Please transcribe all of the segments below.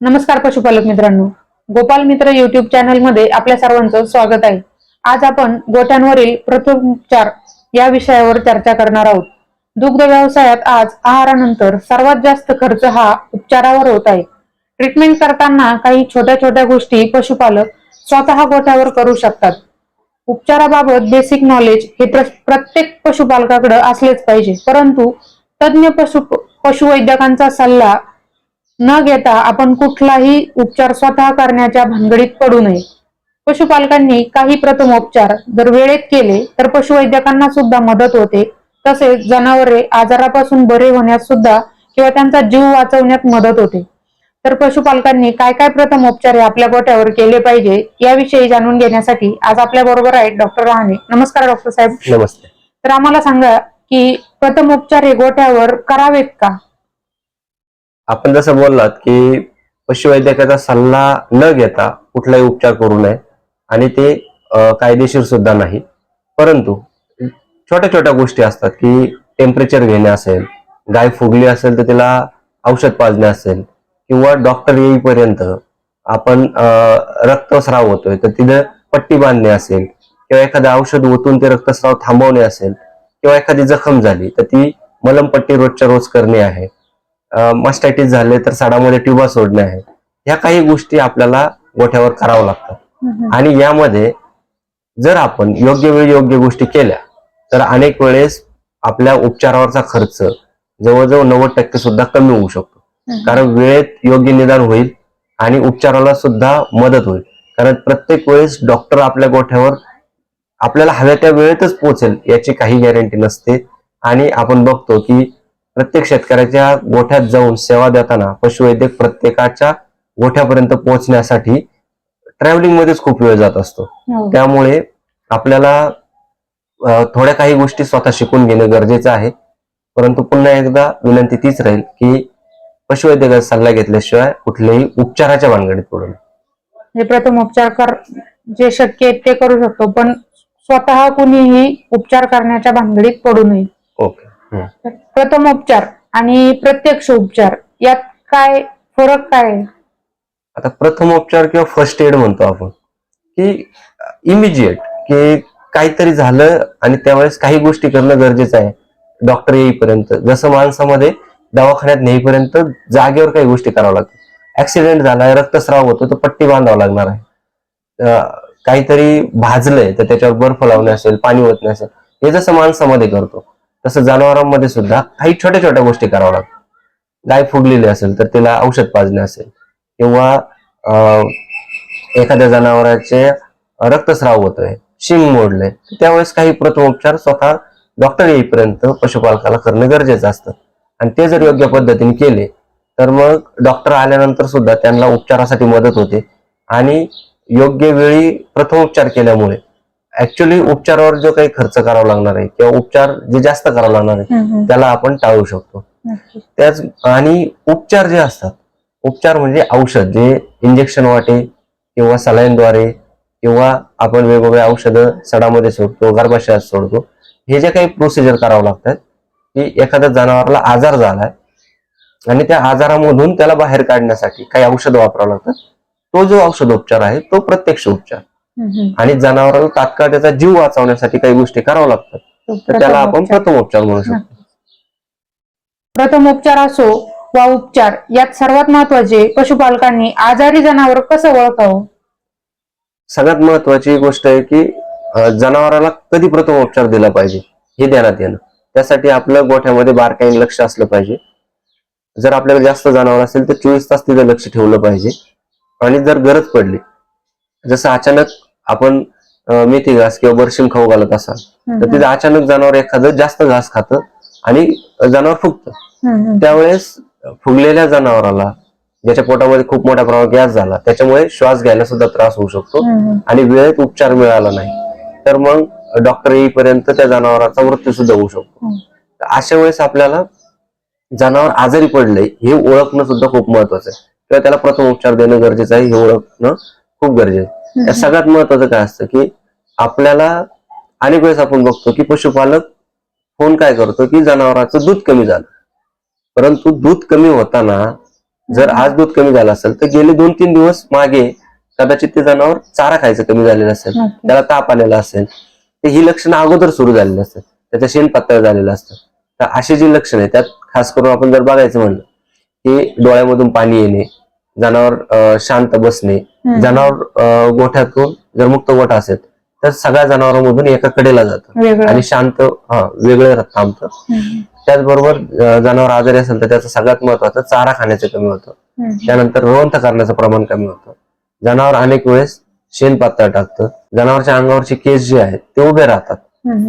नमस्कार पशुपालक मित्रांनो. गोपाल मित्र युट्यूब चॅनलमध्ये आपल्या सर्वांचं स्वागत आहे. आज आपण गोट्यांवरील प्रथमोपचार या विषयावर चर्चा करणार आहोत. दुग्ध व्यवसायात आज आहारानंतर सर्वात जास्त खर्च हा उपचारावर होत आहे. ट्रीटमेंट करताना काही छोट्या छोट्या गोष्टी पशुपालक स्वतः गोठ्यावर करू शकतात. उपचाराबाबत बेसिक नॉलेज हे प्रत्येक पशुपालकाकडे असलेच पाहिजे. परंतु तज्ज्ञ पशु पशुवैद्यकांचा सल्ला न घेता आपण कुठलाही उपचार स्वतः करण्याच्या भानगडीत पडू नये. पशुपालकांनी काही प्रथमोपचार जर वेळेत केले तर पशुवैद्यकांना सुद्धा मदत होते. तसेच जनावरे आजारापासून बरे होण्यास सुद्धा किंवा त्यांचा जीव वाचवण्यात मदत होते. तर पशुपालकांनी काय काय प्रथमोपचार हे आपल्या गोट्यावर केले पाहिजे याविषयी जाणून घेण्यासाठी आज आपल्या बरोबर आहेत डॉक्टर रहाणे. नमस्कार डॉक्टर साहेब. नमस्ते. तर आम्हाला सांगा की प्रथमोपचार हे गोठ्यावर करावेत का? आपण जसं बोललात की पशुवैद्यकाचा सल्ला न घेता कुठलाही उपचार करू नये आणि ते कायदेशीर सुद्धा नाही. परंतु छोट्या छोट्या गोष्टी असतात की टेम्परेचर घेणे असेल गाय फुगली असेल तर तिला औषध पाजणे असेल किंवा डॉक्टर येईपर्यंत आपण रक्तस्राव होतोय तर तिथं पट्टी बांधणे असेल किंवा एखादं औषध ओतून ते रक्तस्राव थांबवणे असेल किंवा एखादी जखम झाली तर ती मलमपट्टी रोजच्या रोज करणे आहे. मास्टायटिस झाले तर साडामध्ये ट्युबा सोडणे आहे. ह्या काही गोष्टी आपल्याला गोठ्यावर करावं लागतात आणि यामध्ये जर आपण योग्य वेळी योग्य गोष्टी केल्या तर अनेक वेळेस आपल्या उपचारावरचा खर्च जवळजवळ नव्वद टक्के सुद्धा कमी होऊ शकतो. कारण वेळेत योग्य निदान होईल आणि उपचाराला सुद्धा मदत होईल. कारण प्रत्येक वेळेस डॉक्टर आपल्या गोठ्यावर आपल्याला हव्या त्या वेळेतच पोहोचेल याची काही गॅरंटी नसते. आणि आपण बघतो की प्रत्येक शेतकऱ्याच्या गोठ्यात जाऊन सेवा देताना पशुवैद्यक प्रत्येकाच्या गोठ्यापर्यंत पोहोचण्यासाठी ट्रॅव्हलिंग मध्येच खूप वेळ जात असतो. हो. त्यामुळे आपल्याला थोड्या काही गोष्टी स्वतः शिकून घेणं गरजेचं आहे. परंतु पुन्हा एकदा विनंती तीच राहील की पशुवैद्यकाचा सल्ला घेतल्याशिवाय कुठल्याही उपचाराच्या भानगडीत पडू नये हे प्रथमोपचार कर जे शक्य आहे ते करू शकतो पण स्वतः कुणीही उपचार करण्याच्या भानगडीत पडू नये. ओके. प्रथमोपचार आणि प्रत्यक्ष उपचार यात काय फरक काय? आता आता प्रथमोपचार किंवा फर्स्ट एड म्हणतो आपण की इमिजिएट की काहीतरी झालं आणि त्यावेळेस काही गोष्टी करणं गरजेचं आहे. डॉक्टर येईपर्यंत जसं माणसामध्ये दवाखान्यात नेईपर्यंत जागेवर काही गोष्टी कराव्या लागतात ऍक्सिडेंट झालाय रक्तस्राव होतो तर पट्टी बांधावं लागणार आहे. काहीतरी भाजलंय तर त्याच्यावर बर्फ लावणे असेल पाणी ओतणे असेल हे जसं माणसामध्ये करतो. तसं जनावरांमध्ये सुद्धा काही छोट्या छोट्या गोष्टी कराव्या लागतात. गाय फुगलेली असेल तर तिला औषध पाजणे असेल किंवा एखाद्या जनावराचे रक्तस्राव होतोय शिंग मोडले त्यावेळेस काही प्रथमोपचार स्वतः डॉक्टर येईपर्यंत पशुपालकाला करणं गरजेचं असतं. आणि ते जर योग्य पद्धतीने केले तर मग डॉक्टर आल्यानंतर सुद्धा त्यांना उपचारासाठी मदत होते. आणि योग्य वेळी प्रथमोपचार केल्यामुळे ऍक्च्युली उपचारावर जो काही खर्च करावा लागणार आहे किंवा उपचार जे जास्त करावा लागणार आहे त्याला आपण टाळू शकतो. त्याच आणि उपचार जे असतात उपचार म्हणजे औषध जे इंजेक्शन वाटे किंवा सलाईनद्वारे किंवा आपण वेगवेगळे औषधं सडामध्ये सोडतो गर्भाशयात सोडतो हे जे काही प्रोसिजर करावं लागतात की एखाद्या जनावराला आजार झालाय आणि त्या आजारामधून त्याला बाहेर काढण्यासाठी काही औषधं वापरावं लागतात तो जो औषधोपचार आहे तो प्रत्यक्ष उपचार. आणि जनावराला तात्काळ त्याचा जीव वाचवण्यासाठी काही गोष्टी कराव्या लागतात. तर त्याला आपण प्रथमोपचार. म्हणू शकतो. प्रथमोपचार असो वा उपचार यात सर्वात महत्त्वाचे पशुपालकांनी आजारी जनावर कसं ओळखावं? सगळ्यात महत्वाची गोष्ट आहे की जनावराला कधी प्रथमोपचार दिला पाहिजे हे ध्यानात येणं. त्यासाठी आपलं गोठ्यामध्ये बारकाईने लक्ष असलं पाहिजे. जर आपल्याकडे जास्त जनावर असेल तर चोवीस तास तिथं लक्ष ठेवलं पाहिजे. आणि जर गरज पडली जसं अचानक आपण मेथी घास किंवा बरशिम खाऊ घालत असाल तर तिथं अचानक जनावर एखादं जास्त घास खातं आणि जनावर फुगतं. त्यावेळेस फुगलेल्या जनावराला ज्याच्या पोटामध्ये खूप मोठ्या प्रमाणात गॅस झाला त्याच्यामुळे श्वास घ्यायला सुद्धा त्रास होऊ शकतो. आणि वेळेत उपचार मिळाला नाही. तर मग डॉक्टर येईपर्यंत त्या जनावराचा मृत्यू सुद्धा होऊ शकतो. अशा वेळेस आपल्याला जनावर आजारी पडले हे ओळखणं सुद्धा खूप महत्वाचं आहे. किंवा त्याला प्रथम उपचार देणं गरजेचं आहे हे ओळखणं खूप गरजेचं आहे. या सगळ्यात महत्वाचं काय असतं की आपल्याला अनेक वेळेस आपण बघतो की पशुपालक फोन काय करतो की जनावराचं दूध कमी झालं. परंतु दूध कमी होताना जर आज दूध कमी झालं असेल तर गेले दोन तीन दिवस मागे कदाचित ते जनावर चारा खायचं कमी झालेलं असेल. त्याला ताप आलेला असेल तर ही लक्षणं अगोदर सुरू झालेली असतात. त्याचं शेण पातळ झालेलं असतं तर अशी जी लक्षणं आहेत त्यात खास करून आपण जर बघायचं म्हणलं की डोळ्यामधून पाणी येणे जनावर शांत बसणे. जनावर गोठ्यातून जर मुक्त गोठा असेल तर सगळ्या जनावरांमधून एका कडेला जातं आणि शांत हा वेगळं थांबतं. त्याचबरोबर जनावर आजारी असेल तर त्याचं सगळ्यात महत्वाचं चारा खाण्याचं कमी होतं. त्यानंतर रवंथ करण्याचं प्रमाण कमी होतं जनावर अनेक वेळेस शेण पातळ टाकतं जनावरच्या अंगावरचे केस जे आहेत ते उभे राहतात.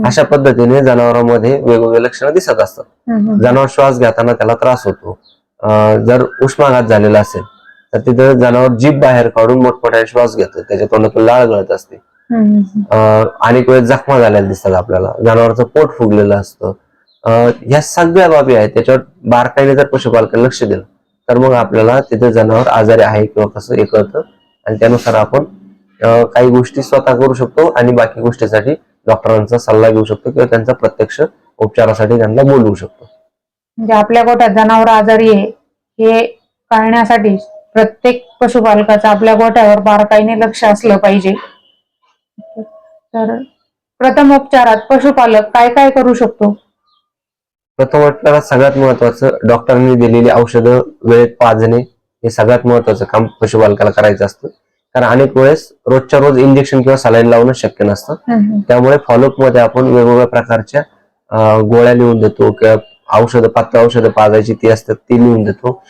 अशा पद्धतीने जनावरांमध्ये वेगवेगळे लक्षणं दिसत असतात. जनावर श्वास घेताना त्याला त्रास होतो जर उष्माघात झालेला असेल तर तिथं जनावर जीभ बाहेर काढून मोठमोठ्या श्वास घेतं. त्याच्या तोंडातून लाळ गळत असते. अनेक वेळेस जखमा झालेल्या दिसतात आपल्याला. जनावरचं पोट फुगलेलं असतं. ह्या सगळ्या बाबी आहेत त्याच्यावर बारकाईने जर पशुपालकाने लक्ष दिलं तर मग आपल्याला तिथे जनावर आजारी आहे किंवा कसं हे कळतं. आणि त्यानुसार आपण काही गोष्टी स्वतः करू शकतो आणि बाकी गोष्टीसाठी डॉक्टरांचा सल्ला घेऊ शकतो किंवा त्यांचा प्रत्यक्ष उपचारासाठी त्यांना बोलवू शकतो. म्हणजे आपल्या गोठ्यात जनावर आजारी आहे हे कळण्यासाठी प्रत्येक पशुपालकाचं आपल्या गोठ्यावर बारकाईने लक्ष असलं पाहिजे. तर प्रथम उपचारात पशुपालक काय काय करू शकतो? प्रथम आपल्याला सगळ्यात महत्वाचं डॉक्टरांनी दिलेली औषधं वेळेत पाजणे हे सगळ्यात महत्वाचं काम पशुपालकाला करायचं असतं. कारण अनेक वेळेस रोजच्या रोज इंजेक्शन किंवा सलाईन लावणं शक्य नसतं. त्यामुळे फॉलोअपमध्ये आपण वेगवेगळ्या प्रकारच्या गोळ्या लिहून देतो किंवा औषधं पातळ औषधं पाजायची ती असतात ती लिहून देतो.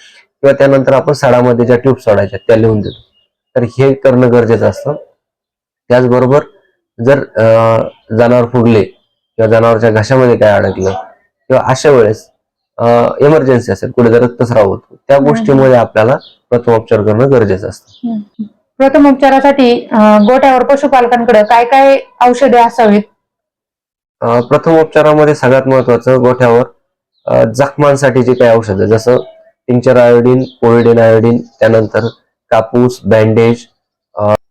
किंवा त्यानंतर आपण सडामध्ये ज्या ट्यूब सोडायच्या त्या लिहून देतो. तर हे करणं गरजेचं असतं. त्याचबरोबर जर जनावर फुगले किंवा जनावरच्या घशामध्ये काय अडकलं किंवा अशा वेळेस इमर्जन्सी असेल कुठे जर रक्तस्राव होतो त्या गोष्टीमध्ये आपल्याला प्रथमोपचार करणं गरजेचं असतं. हम्म. प्रथम उपचारासाठी अं, गोठ्यावर पशुपालकांकडे काय काय औषधे असावीत? प्रथमोपचारामध्ये सगळ्यात महत्वाचं गोठ्यावर जखमांसाठी जे काही औषधं जसं टिंचर आयोडीन पोविडिन आयोडीन त्यानंतर कापूस बँडेज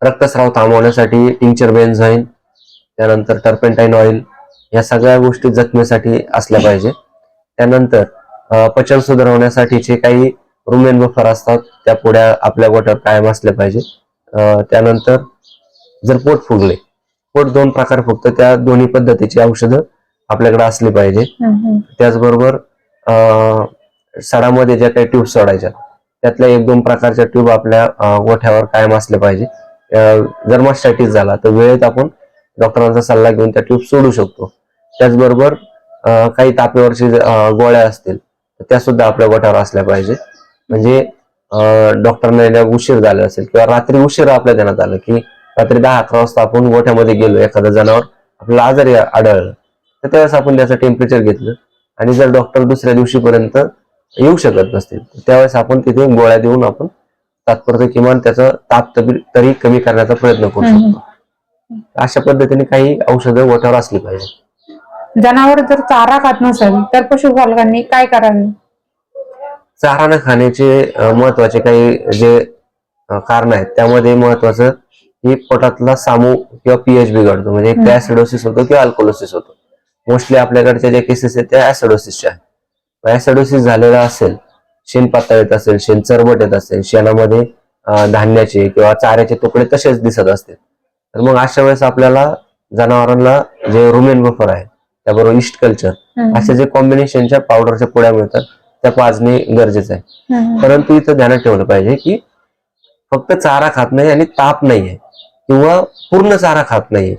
रक्तस्राव थांबवण्यासाठी टिंचर बेन्झाईन त्यानंतर टर्पेंटाईन ऑइल या सगळ्या गोष्टी जखमेसाठी असल्या पाहिजे. त्यानंतर पचन सुधारवण्यासाठीचे काही रुमेन बफर असतात त्या पुढ्या आपल्या गोठ्यावर कायम असल्या पाहिजे. त्यानंतर जर पोट फुगले पोट दोन प्रकारे फुगतं त्या दोन्ही पद्धतीची औषधं आपल्याकडे असली पाहिजे. त्याचबरोबर अं, सडामध्ये ज्या काही ट्यूब सोडायच्या त्यातल्या एक दोन प्रकारच्या ट्यूब आपल्या गोठ्यावर कायम असल्या पाहिजे. जर मास्टायटिस झाला तर वेळेत आपण डॉक्टरांचा सल्ला घेऊन त्या ट्यूब सोडू शकतो. त्याचबरोबर काही तापेवरची गोळ्या असतील त्या सुद्धा आपल्या गोठ्यावर असल्या पाहिजे. म्हणजे डॉक्टरने डॉक्टरना उशीर झाला असेल किंवा रात्री उशीर आपल्या देण्यात आलं की रात्री दहा अकरा वाजता आपण गोठ्यामध्ये गेलो एखादं जनावर आपल्याला आजारी आढळलं तर त्यावेळेस आपण त्याचं टेम्परेचर घेतलं. आणि जर डॉक्टर दुसऱ्या दिवशीपर्यंत येऊ शकत नसतील. त्यावेळेस आपण तिथे गोळ्या देऊन आपण तात्पुरतं किमान त्याचा ताप तरी कमी करण्याचा प्रयत्न करू. शकतो. अशा पद्धतीने काही औषधं गोठ्यावर असली पाहिजे. जनावर जर चारा खात नसेल तर पशुपालकांनी काय करावे? चारा न खाण्याचे महत्त्वाचे काही जे कारण आहेत त्यामध्ये महत्वाचं की पोटातला सामू किंवा पीएच बिघडतो म्हणजे. ऍसिडोसिस होतो किंवा अल्कोलोसिस होतो. मोस्टली आपल्याकडच्या ज्या केसेस आहेत त्या ऍसिडोसिसच्या आहेत. ऍसिडोसिस झालेला असेल शेण पातळ येत असेल शेण चरबट येत असेल शेणामध्ये धान्याचे किंवा चाऱ्याचे तुकडे तसेच दिसत असतील तर मग अशा वेळेस आपल्याला जनावरांना जे रुमेन बफर आहे त्याबरोबर इस्ट कल्चर. असे जे कॉम्बिनेशनच्या पावडरच्या पुड्या मिळतात त्या पाजणे गरजेचं आहे. परंतु इथं ध्यानात ठेवलं पाहिजे की फक्त चारा खात नाही आणि ताप नाहीये किंवा पूर्ण चारा खात नाहीये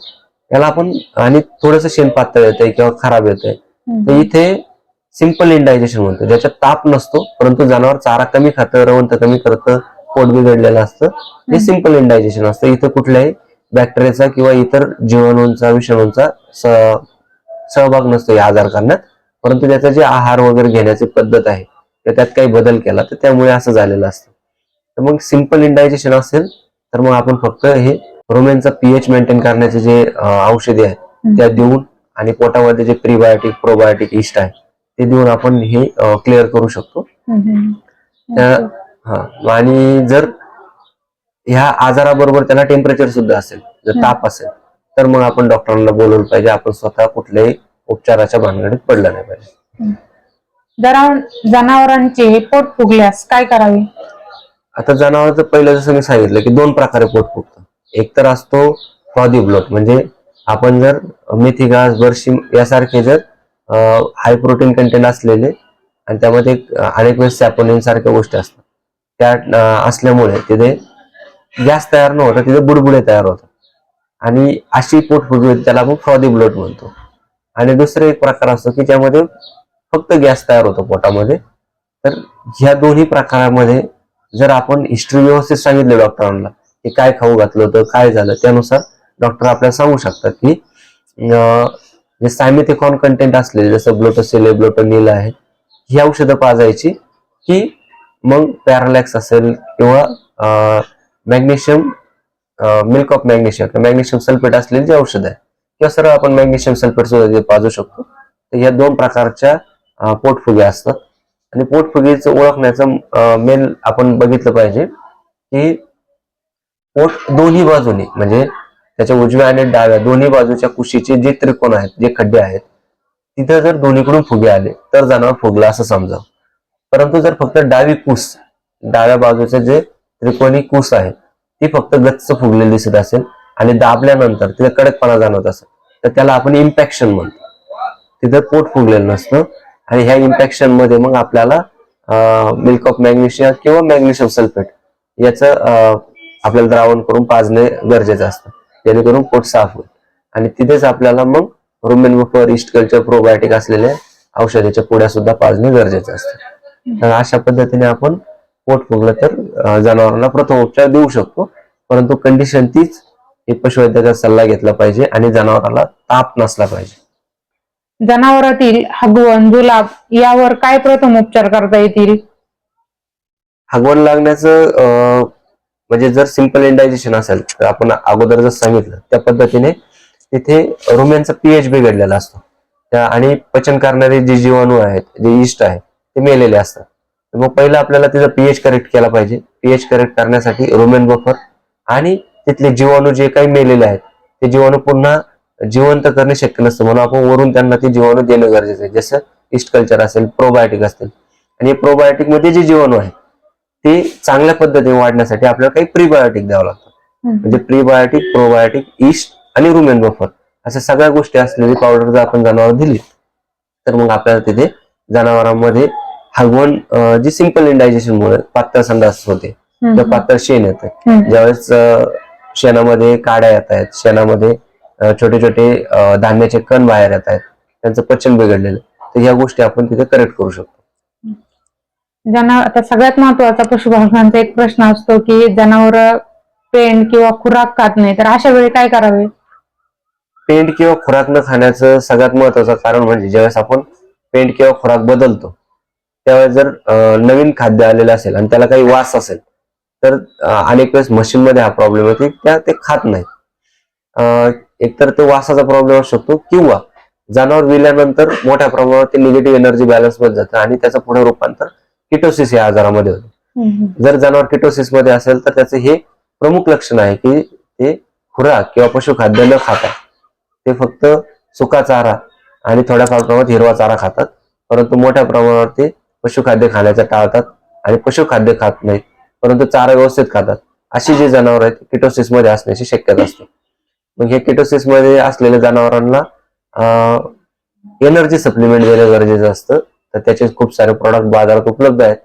याला आपण आणि थोडस शेण पातळ येतंय किंवा खराब येतंय तर. इथे सिंपल इंडायजेशन म्हणतो. ज्याच्यात ताप नसतो परंतु जनावर चारा कमी खातं रवंत कमी करतं पोट बिघडलेलं असतं. हे सिंपल इंडायजेशन असतं. इथं कुठल्याही बॅक्टेरियाचा किंवा इतर जीवाणूंचा विषाणूंचा सहभाग नसतो या आजार करण्यात. परंतु त्याचा जे आहार वगैरे घेण्याची पद्धत आहे तर त्यात काही बदल केला तर त्यामुळे असं झालेलं असतं. तर मग सिंपल इंडायजेशन असेल तर मग आपण फक्त हे रोमेनचा पीएच मेंटेन करण्याचे जे औषधी औषधे आहेत त्या देऊन आणि पोटामध्ये जे प्रीबायोटिक प्रोबायोटिक इस्ट आहे ते देऊन आपण हे क्लिअर करू शकतो. हा आणि जर ह्या आजाराबरोबर त्याला टेम्परेचर सुद्धा असेल जर. ताप असेल तर मग आपण डॉक्टरांना बोलवलं पाहिजे. आपण स्वतः कुठल्याही उपचाराच्या भानगडीत पडलं नाही पाहिजे. जनावरांचे पोट फुगल्यास काय करावे? आता जनावरचं पहिलं जसं मी सांगितलं की दोन प्रकारे पोट फुगतं. एक तर असतो फ्रॉदी ब्लॉट म्हणजे आपण जर मेथी घास बर्शी यासारखे जर हाय प्रोटीन कंटेंट असलेले आणि त्यामध्ये अनेक वेळेस सॅपोनिन सारख्या गोष्टी असतात. त्या असल्यामुळे तिथे गॅस तयार न होता तिथे बुडबुडे तयार होतात. आणि अशी पोटफुगी होते त्याला आपण फ्रॉदी ब्लड म्हणतो. आणि दुसरा एक प्रकार असतो की ज्यामध्ये फक्त गॅस तयार होतो पोटामध्ये. तर ह्या दोन्ही प्रकारामध्ये जर आपण हिस्ट्री व्यवस्थित सांगितलं डॉक्टरांना की काय खाऊ घातलं होतं काय झालं त्यानुसार डॉक्टर आपल्याला सांगू शकतात की जे सायमिथिकॉन कंटेंट असलेले जसं ब्लोटोसिले ब्लोटोनिल आहे ही औषधं पाजायची की मग पॅरालॅक्स असेल किंवा magnesium milk of magnesium magnesium sulphate असलेली जी औषध आहे किंवा सरळ आपण मॅग्नेशियम सल्फेट सुद्धा पाजू शकतो तर या दोन प्रकारच्या पोटफुगे असतात. आणि पोटफुगीचं ओळखण्याचं मेन आपण बघितलं पाहिजे की पोट दोन्ही बाजूने म्हणजे त्याच्या उजव्या आणि डाव्या दोन्ही बाजूच्या कुशीचे जे त्रिकोण आहेत जे खड्डे आहेत तिथे जर दोन्हीकडून फुगे आले तर जनावर फुगला असं समजावं. परंतु जर फक्त डावी कूस डाव्या बाजूचे जे त्रिकोणी कूस आहे ती फक्त गच्च फुगलेली दिसत असेल आणि दाबल्यानंतर तिथे कडकपणा जाणवत असेल तर त्याला आपण इम्पॅक्शन म्हणतो. तिथं पोट फुगलेलं नसतं आणि ह्या इम्पॅक्शनमध्ये मग आपल्याला मिल्क ऑफ मॅग्नेशियम किंवा मॅग्नेशियम सल्फेट याचं अं, आपल्याला द्रावण करून पाजणे गरजेचं असतं. जेणेकरून पोट साफ होईल. आणि तिथेच आपल्याला मग rumen buffer yeast culture probiotic असलेल्या औषधाच्या पुड्या सुद्धा पाजणे गरजेचं असतं. तर अशा पद्धतीने आपण पोट फुगलं तर जनावरांना प्रथम उपचार देऊ शकतो. परंतु कंडिशन तीच की पशुवैद्याचा सल्ला घेतला पाहिजे आणि जनावराला ताप नसला पाहिजे. जनावरातील हगवण जुलाब यावर काय प्रथम उपचार करता येतील? हगवण लागण्याचं म्हणजे जर सिंपल इंडायजेशन असेल तर आपण अगोदर जर सांगितलं त्या पद्धतीने तिथे रुम्यांचा पीएच बिघडलेला असतो. त्या आणि पचन करणारे जे जीवाणू आहेत जे इष्ट आहेत ते मेलेले असतात. तर मग पहिलं आपल्याला तिथं पीएच करेक्ट केला पाहिजे. पीएच करेक्ट करण्यासाठी रुमेन बफर आणि तिथले जीवाणू जे काही मेलेले आहेत ते जीवाणू पुन्हा जिवंत करणे शक्य नसतं. म्हणून आपण वरून त्यांना ते जीवाणू देणं गरजेचं आहे. जसं इस्ट कल्चर असेल प्रोबायोटिक असतील. आणि प्रोबायोटिकमध्ये जे जीवाणू आहेत ते चांगल्या पद्धतीने वाढण्यासाठी आपल्याला काही प्रीबायोटिक द्यावं लागतं म्हणजे प्रीबायोटिक प्रोबायोटिक ईस्ट आणि रुमेन बफर अशा सगळ्या गोष्टी असलेली पावडर जर आपण जनावर दिली तर मग आपल्याला तिथे जनावरांमध्ये हगवण जी सिंपल इंडायजेशन मुळे पातळ संडास होते किंवा पातळ शेण येतं. ज्यावेळेस शेणामध्ये काड्या येत आहेत शेणामध्ये छोटे छोटे धान्याचे कण बाहेर येत आहेत त्यांचं पचन बिघडलेलं. तर ह्या गोष्टी आपण तिथे करेक्ट करू शकतो ज्यांना आता सगळ्यात महत्त्वाचा पशुपालकांचा एक प्रश्न असतो की जनावर पेंड किंवा खुराक खात नाही तर अशा वेळी काय करावे? पेंट किंवा खुराक न खाण्याचं सगळ्यात महत्वाचं कारण म्हणजे ज्यावेळेस आपण पेंट किंवा खुराक बदलतो त्यावेळेस जर अं, नवीन खाद्य आलेलं असेल आणि त्याला काही वास असेल तर अं, अनेक वेळेस मशीन मध्ये हा प्रॉब्लेम येतो की त्या ते खात नाहीत. अं, एकतर ते वासाचा प्रॉब्लेम असू शकतो किंवा जनावर विल्यानंतर मोठ्या प्रमाणावर ते निगेटिव्ह एनर्जी बॅलन्समध्ये जातं आणि त्याचं पुढे रूपांतर किटोसिस या आजारामध्ये होतं. जर जनावर किटोसिसमध्ये असेल तर त्याचं हे प्रमुख लक्षण आहे की ते खुराक किंवा पशुखाद्य न खाता. ते फक्त सुका चारा आणि थोड्याफार प्रमाणात हिरवा चारा खातात. परंतु मोठ्या प्रमाणावर ते पशुखाद्य खाण्याचं टाळतात आणि पशुखाद्य खात नाहीत परंतु चारा व्यवस्थित खातात. अशी जी जनावर आहेत किटोसिसमध्ये असण्याची शक्यता असते. मग हे किटोसिसमध्ये असलेल्या जनावरांना एनर्जी सप्लिमेंट देणं गरजेचं असतं. तर त्याचे खूप सारे प्रॉडक्ट बाजारात उपलब्ध आहेत.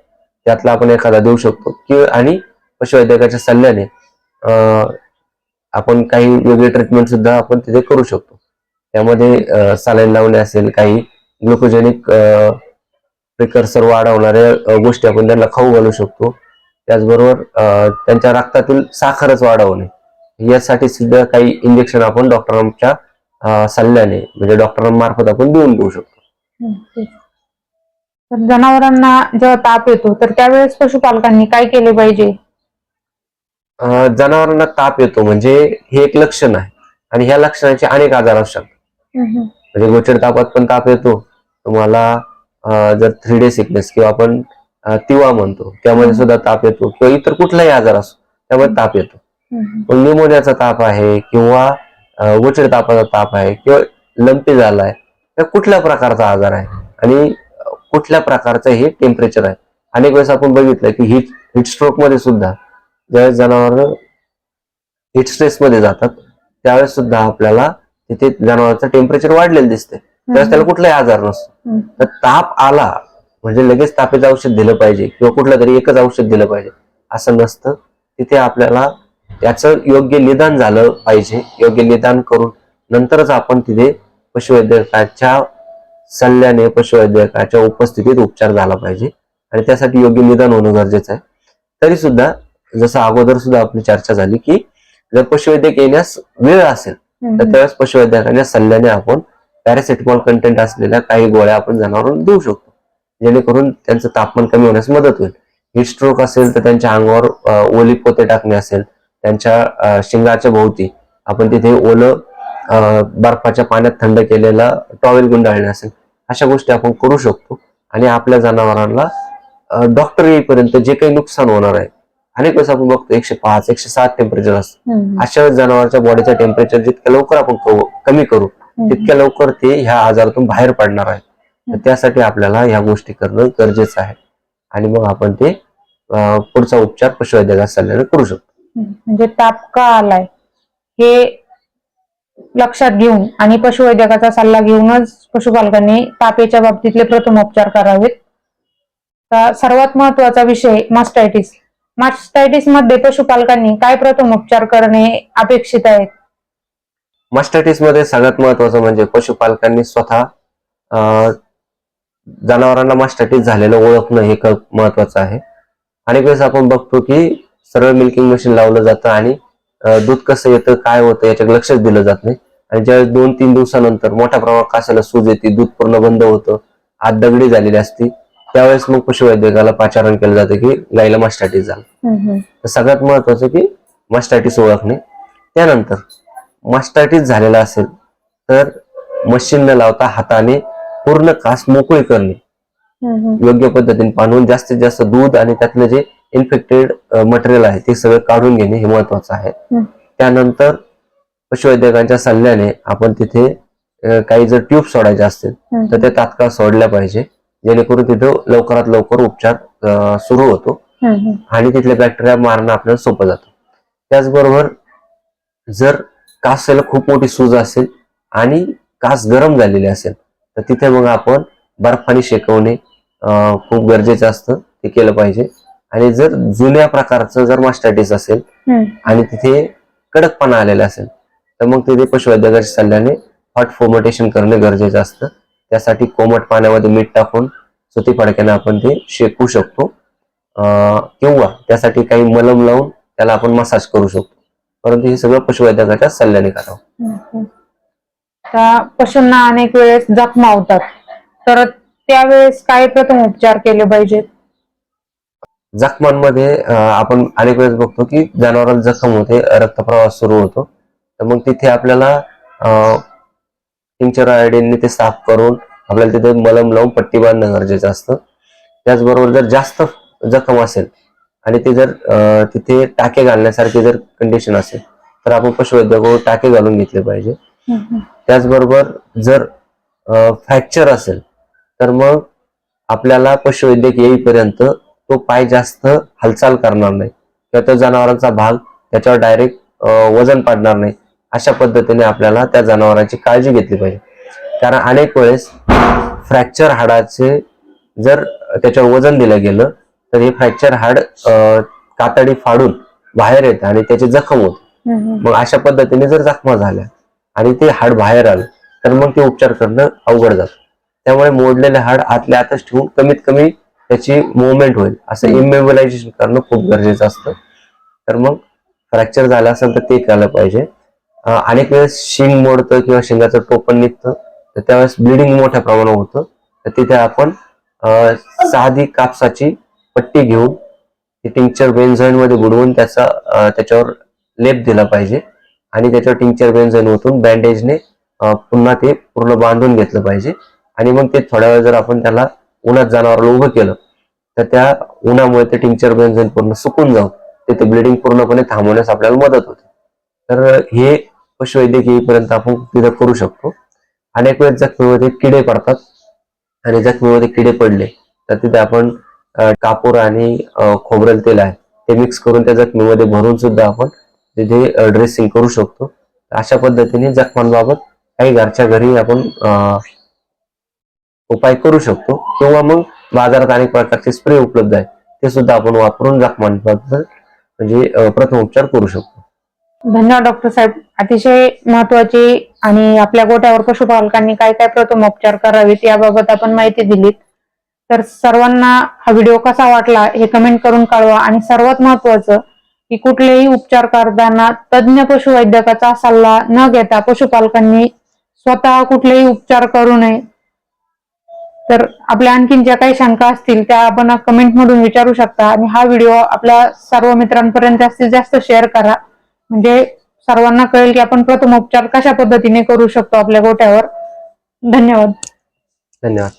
त्यातला आपण एखादा देऊ शकतो. कि आणि पशुवैद्यकाच्या सल्ल्याने आपण काही वेगळी ट्रीटमेंट सुद्धा आपण तिथे करू शकतो. त्यामध्ये सालाईन लावणे असेल काही ग्लुकोजेनिक प्रिकर्सर वाढवणाऱ्या गोष्टी आपण त्यांना खाऊ घालू शकतो. त्याचबरोबर त्यांच्या रक्तातील साखरच वाढवणे. यासाठी सुद्धा काही इंजेक्शन आपण डॉक्टरांच्या सल्ल्याने म्हणजे डॉक्टरांमार्फत आपण देऊन देऊ शकतो. तर जनावरांना जेव्हा ताप येतो तर त्यावेळेस पशुपालकांनी काय केले पाहिजे? जनावरांना ताप येतो म्हणजे हे एक लक्षण आहे. आणि ह्या लक्षणाचे अनेक आजार असू शकतात. म्हणजे गोचर तापात पण ताप येतो. तुम्हाला जर थ्री डे सिकनेस किंवा आपण तिवा म्हणतो त्यामध्ये सुद्धा ताप येतो. किंवा इतर कुठलाही आजार असो त्यामध्ये ताप येतो. मग न्यूमोनियाचा ताप आहे किंवा गोचर तापाचा ताप आहे किंवा लंपी झालाय किंवा कुठल्या प्रकारचा आजार आहे? आणि कुठल्या प्रकारचं हे टेम्परेचर आहे? अनेक वेळेस आपण बघितलं की हिट हिट स्ट्रोकमध्ये सुद्धा ज्यावेळेस जनावर हिट स्ट्रेस मध्ये जातात त्यावेळेस सुद्धा आपल्याला तिथे जनावरांचं टेम्परेचर वाढलेलं दिसते त्यावेळेस त्याला कुठलाही आजार नसतो. तर ताप आला म्हणजे लगेच तापेचं औषध दिलं पाहिजे किंवा कुठलं तरी एकच औषध दिलं पाहिजे. असं नसतं. तिथे आपल्याला त्याचं योग्य निदान झालं पाहिजे. योग्य निदान करून नंतरच आपण तिथे पशुवैद्यकाच्या सल्ल्याने पशुवैद्यकाच्या उपस्थितीत उपचार झाला पाहिजे आणि त्यासाठी योग्य निदान होणं गरजेचं आहे. तरी सुद्धा जसं अगोदर सुद्धा आपली चर्चा झाली की जर पशुवैद्यक येण्यास वेळ असेल तर त्यावेळेस पशुवैद्यकाच्या सल्ल्याने आपण पॅरासिटामॉल कंटेंट असलेल्या काही गोळ्या आपण जनावरांना देऊ शकतो. जेणेकरून त्यांचं तापमान कमी होण्यास मदत होईल. हिट स्ट्रोक असेल तर त्यांच्या अंगावर ओली पोते टाकणे असेल त्यांच्या शिंगाच्या भोवती आपण तिथे ओलं बर्फाच्या पाण्यात थंड केलेला टॉवेल गुंडाळणे असेल अशा गोष्टी आपण करू शकतो. आणि आपल्या जनावरांना डॉक्टर येईपर्यंत जे काही नुकसान होणार आहे अनेक वेळेस आपण बघतो एकशे पाच एकशे सात टेम्परेचर असतं. अशा वेळेस जनावरांच्या बॉडीचं टेम्परेचर जितक्या लवकर आपण कमी करू तितक्या लवकर ते ह्या आजारातून बाहेर पडणार आहे तर त्यासाठी आपल्याला ह्या गोष्टी करणं गरजेचं आहे. आणि मग आपण ते पुढचा उपचार पशुवैद्यका सल्ल्याने करू शकतो. म्हणजे ताप का आलाय. हे लक्षात घेऊन आणि पशुवैद्यकाचा सल्ला घेऊनच पशुपालकांनी तापेच्या बाबतीतले प्रथम उपचार करावेत. सर्वात महत्त्वाचा विषय मास्टायटिस. मास्टायटिसमध्ये पशुपालकांनी काय प्रथम उपचार करणे अपेक्षित आहे? मास्टायटिसमध्ये सगळ्यात महत्वाचं म्हणजे पशुपालकांनी स्वतः अं, जनावरांना मास्टायटिस झालेलं ओळखणं हे क- महत्वाचं आहे. अनेक वेळेस आपण बघतो की सरळ मिल्किंग मशीन लावलं जातं आणि दूध कसं येतं काय होतं याच्याकडे लक्षच दिलं जात नाही. आणि ज्यावेळेस दोन तीन दिवसानंतर मोठ्या प्रमाणात कासाला सूज येते दूध पूर्ण बंद होतं आत दगडी झालेली असती त्यावेळेस मग पशुवैद्यकाला पाचारण केलं जातं की गाईला मास्टायटिस झालं. तर सगळ्यात महत्वाचं की मास्टायटिस ओळखणे. त्यानंतर मास्टायटिस झालेला असेल तर मशीन न लावता हाताने पूर्ण कास मोकळी करणे. योग्य पद्धतीने पाणवून जास्तीत जास्त दूध आणि त्यातलं जे इन्फेक्टेड मटेरियल आहे ते सगळं काढून घेणे हे महत्वाचं आहे. त्यानंतर पशुवैद्यकांच्या सल्ल्याने आपण तिथे काही जर ट्यूब सोडायचे असतील तर ते तात्काळ सोडल्या पाहिजे. जेणेकरून तिथं लवकरात लवकर उपचार सुरू होतो आणि तिथले बॅक्टेरिया मारणं आपल्याला सोपं जातं. त्याचबरोबर जर कासेला खूप मोठी सूज असेल आणि कास गरम झालेली असेल तर तिथे मग आपण बर्फाने शेकवणे खूप गरजेचं असतं. ते केलं पाहिजे. आणि जर जुन्या प्रकारचं जर मास्टायटिस असेल आणि तिथे कडकपणा आलेला असेल तर मग तिथे पशुवैद्यकाच्या सल्ल्याने हॉट फोमटेशन करणं गरजेचं असतं. त्यासाठी कोमट पाण्यामध्ये मीठ टाकून सुती फडक्याने आपण ते शेकू शकतो. किंवा त्यासाठी काही मलम लावून त्याला आपण मसाज करू शकतो. परंतु हे सगळं पशुवैद्यकाच्या सल्ल्याने करावं. त्या पशूंना अनेक वेळेस जखमा होतात. तर त्यावेळेस काय प्रथम उपचार केले पाहिजेत? जखमांमध्ये आपण अनेक वेळेस बघतो की जनावरांना जखम होते रक्तप्रवाह सुरू होतो. तर मग तिथे आपल्याला टिंचर आयोडीनने ते साफ करून आपल्याला तिथे मलम लावून पट्टी बांधणं गरजेचं असतं. त्याचबरोबर जर जास्त जखम असेल आणि ते जर तिथे टाके घालण्यासारखी जर कंडिशन असेल तर आपण पशुवैद्यकाकडून टाके घालून घेतले पाहिजे. त्याचबरोबर जर फ्रॅक्चर असेल तर मग आपल्याला पशुवैद्यक येईपर्यंत तो पाय जास्त हालचाल करणार नाही. किंवा त्या जनावरांचा भाग त्याच्यावर डायरेक्ट वजन पाडणार नाही. अशा पद्धतीने आपल्याला त्या जनावरांची काळजी घेतली पाहिजे. कारण अनेक वेळेस फ्रॅक्चर हाडाचे जर त्याच्यावर वजन दिलं गेलं तर हे फ्रॅक्चर हाड कातडी फाडून बाहेर येतं आणि त्याची जखम होते. मग अशा पद्धतीने जर जखमा झाल्या आणि ते हाड बाहेर आलं तर मग ते उपचार करणं अवघड जातं. त्यामुळे मोडलेले हाड आतल्या आतच ठेवून कमीत कमी त्याची मुवमेंट होईल. असं. इमेबलायझेशन करणं खूप गरजेचं असतं. तर मग फ्रॅक्चर झालं असेल तर ते केलं पाहिजे. अनेक वेळेस शिंग मोडतं किंवा शिंगाचं टोपण निघतं. तर त्यावेळेस ब्लिडिंग मोठ्या प्रमाणात होतं. तर तिथे आपण साधी कापसाची पट्टी घेऊन ती टिंक्चर बेन्झाईन मध्ये बुडवून त्याचा त्याच्यावर लेप दिला पाहिजे. आणि त्याच्यावर टिंक्चर बेन्झाईन ओतून बँडेजने पुन्हा ते पूर्ण बांधून घेतलं पाहिजे. आणि मग ते थोड्या वेळ जर आपण त्याला उन्हात जनावराला उभं केलं तर त्या उन्हामुळे ते टिंक्चर बेन्झाईन पूर्ण सुकून जाऊन तिथे ब्लिडिंग पूर्णपणे थांबवण्यास आपल्याला मदत होते. तर हे पशुवैद्यकीपर्यंत आपण तिथं करू शकतो. अनेक वेळेस जखमीमध्ये किडे पडतात. आणि जखमीमध्ये किडे पडले तर तिथे आपण कापूर आणि खोबरेल तेल आहे ते मिक्स करून त्या जखमीमध्ये भरून सुद्धा आपण तिथे ड्रेसिंग करू शकतो. अशा पद्धतीने जखमांबाबत काही घरच्या घरी आपण उपाय करू शकतो. किंवा मग बाजारात अनेक प्रकारचे स्प्रे उपलब्ध आहेत. ते सुद्धा आपण वापरून जखमांबद्दल म्हणजे प्रथम उपचार करू शकतो. धन्यवाद डॉक्टर साहेब. अतिशय महत्वाची आणि आपल्या गोट्यावर पशुपालकांनी काय काय प्रथम उपचार करावेत याबाबत आपण माहिती दिलीत. तर सर्वांना हा व्हिडिओ कसा वाटला हे कमेंट करून कळवा. आणि सर्वात महत्वाचं की कुठलेही उपचार करताना तज्ज्ञ पशुवैद्यकाचा सल्ला न घेता पशुपालकांनी स्वतः कुठलेही उपचार करू नये. तर आपल्या आणखीन ज्या काही शंका असतील त्या आपण कमेंट मधून विचारू शकता. आणि हा व्हिडिओ आपल्या सर्व मित्रांपर्यंत जास्तीत जास्त शेअर करा. म्हणजे सर्वांना कळेल की आपण प्रथम उपचार कशा पद्धतीने करू शकतो आपल्या गोट्यावर. धन्यवाद. धन्यवाद.